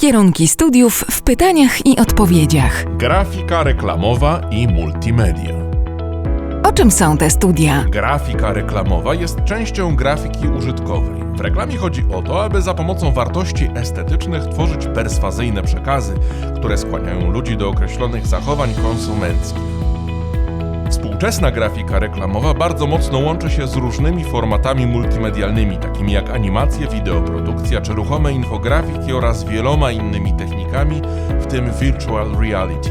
Kierunki studiów w pytaniach i odpowiedziach. Grafika reklamowa i multimedia. O czym są te studia? Grafika reklamowa jest częścią grafiki użytkowej. W reklamie chodzi o to, aby za pomocą wartości estetycznych tworzyć perswazyjne przekazy, które skłaniają ludzi do określonych zachowań konsumenckich. Współczesna grafika reklamowa bardzo mocno łączy się z różnymi formatami multimedialnymi, takimi jak animacje, wideoprodukcja czy ruchome infografiki oraz wieloma innymi technikami, w tym virtual reality.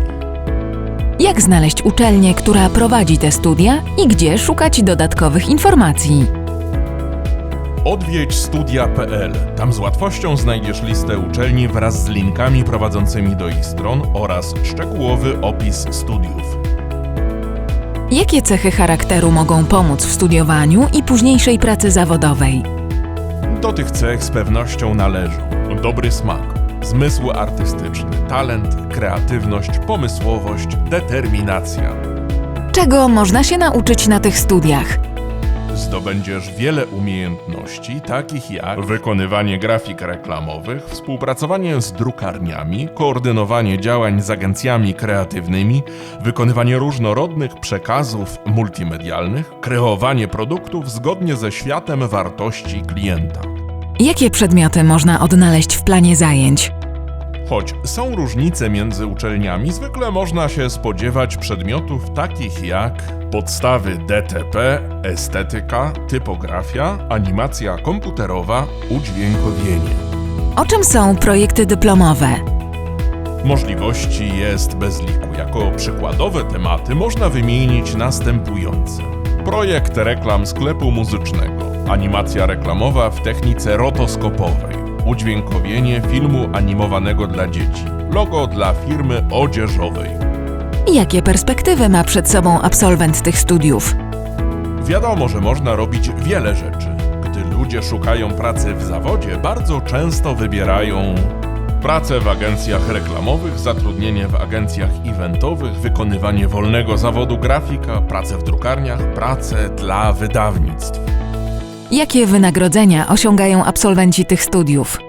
Jak znaleźć uczelnię, która prowadzi te studia i gdzie szukać dodatkowych informacji? Odwiedź studia.pl. Tam z łatwością znajdziesz listę uczelni wraz z linkami prowadzącymi do ich stron oraz szczegółowy opis studiów. Jakie cechy charakteru mogą pomóc w studiowaniu i późniejszej pracy zawodowej? Do tych cech z pewnością należą dobry smak, zmysł artystyczny, talent, kreatywność, pomysłowość, determinacja. Czego można się nauczyć na tych studiach? Zdobędziesz wiele umiejętności, takich jak wykonywanie grafik reklamowych, współpracowanie z drukarniami, koordynowanie działań z agencjami kreatywnymi, wykonywanie różnorodnych przekazów multimedialnych, kreowanie produktów zgodnie ze światem wartości klienta. Jakie przedmioty można odnaleźć w planie zajęć? Choć są różnice między uczelniami, zwykle można się spodziewać przedmiotów takich jak podstawy DTP, estetyka, typografia, animacja komputerowa, udźwiękowienie. O czym są projekty dyplomowe? Możliwości jest bez liku. Jako przykładowe tematy można wymienić następujące: projekt reklam sklepu muzycznego, animacja reklamowa w technice rotoskopowej, udźwiękowienie filmu animowanego dla dzieci, logo dla firmy odzieżowej. Jakie perspektywy ma przed sobą absolwent tych studiów? Wiadomo, że można robić wiele rzeczy. Gdy ludzie szukają pracy w zawodzie, bardzo często wybierają pracę w agencjach reklamowych, zatrudnienie w agencjach eventowych, wykonywanie wolnego zawodu grafika, pracę w drukarniach, pracę dla wydawnictw. Jakie wynagrodzenia osiągają absolwenci tych studiów?